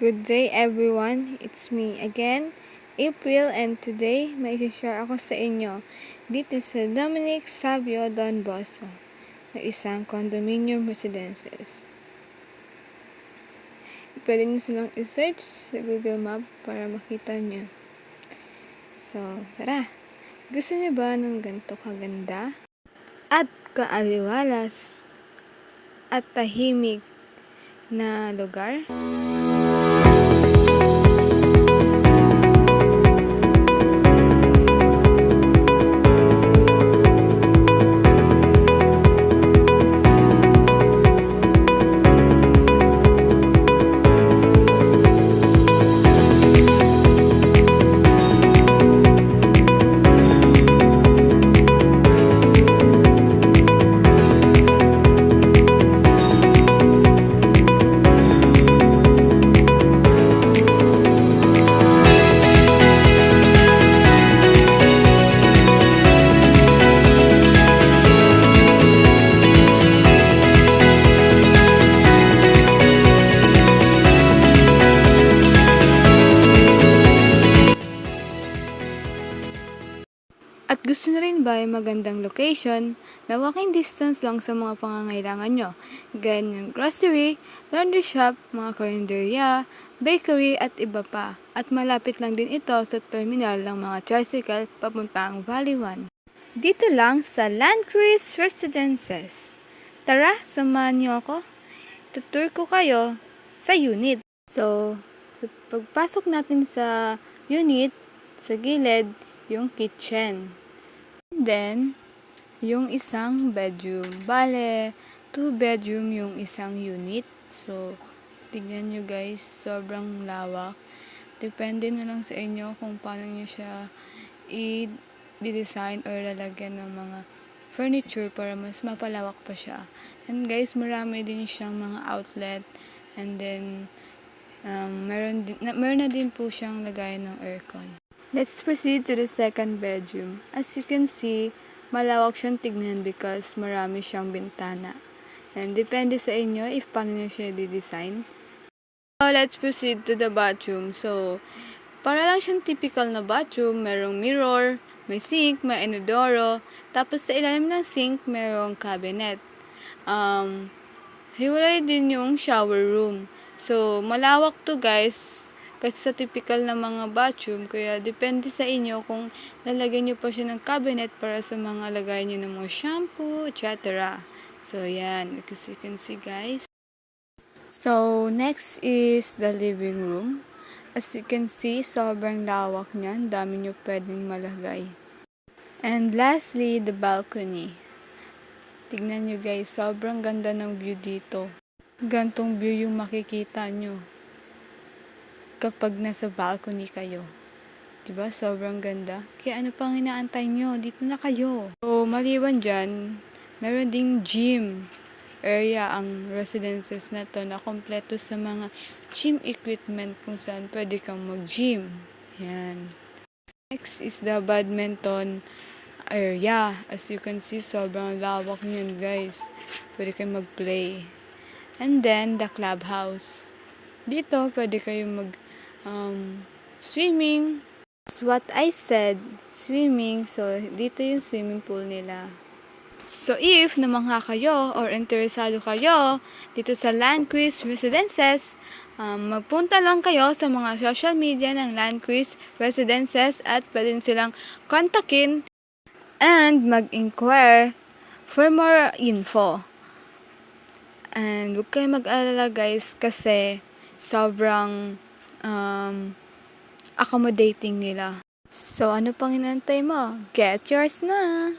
Good day everyone, it's me again, April and today may share ako sa inyo dito sa Dominic Sabio Don Bosco na isang condominium residences. Pwede nyo silang i-search sa Google Map para makita nyo. So, tara! Gusto niyo ba ng ganito kaganda? At kaaliwalas at tahimik na lugar? Gusto na rin ba ay magandang location na walking distance lang sa mga pangangailangan nyo? Gaya ng grocery, laundry shop, mga karinderya, bakery at iba pa. At malapit lang din ito sa terminal ng mga tricycle papuntang Valley 1. Dito lang sa Land Cruise Residences. Tara, samahan niyo ako. Tutur ko kayo sa unit. So, sa pagpasok natin sa unit, sa gilid, yung kitchen. Then, yung isang bedroom. Bale, two bedroom yung isang unit. So, tignan nyo guys, sobrang lawak. Depende na lang sa inyo kung paano nyo siya i-design or lalagyan ng mga furniture para mas mapalawak pa siya. And guys, marami din siyang mga outlet. And then, um, meron, din, na, meron na din po siyang lagayan ng aircon. Let's proceed to the second bedroom. As you can see, malawak siyang tignan because marami siyang bintana. And depende sa inyo if paano nyo siya di-design. So, let's proceed to the bathroom. So, para lang siyang typical na bathroom, merong mirror, may sink, may inodoro, tapos sa ilalim ng sink, merong cabinet. Um, hiwalay din yung shower room. So, malawak to guys. Kasi sa typical na mga bathroom, kaya depende sa inyo kung lalagyan nyo pa siya ng cabinet para sa mga lagay nyo ng mga shampoo, etc. So, yan. As you can see, guys. So, next is the living room. As you can see, sobrang lawak niyan. Dami nyo pwedeng malagay. And lastly, the balcony. Tignan nyo guys, sobrang ganda ng view dito. Gantong view yung makikita nyo kapag nasa balcony kayo. Diba? Sobrang ganda. Kaya ano pang inaantay nyo? Dito na kayo. So, maliban dyan, meron ding gym area ang residences na to na kompleto sa mga gym equipment kung saan pwede kang mag-gym. Yan. Next is the badminton area. As you can see, sobrang lawak niyan guys. Pwede kayong mag-play. And then, the clubhouse. Dito, pwede kayong mag um, swimming. That's what I said, swimming. So, dito yung swimming pool nila. So, if namangha kayo or interesado kayo dito sa Landquiz Residences, um, magpunta lang kayo sa mga social media ng Landquiz Residences at pwede silang kontakin and mag-inquire for more info. And huwag kayo mag-alala guys kasi sobrang um, accommodating nila. So, ano pang inantay mo? Get yours na!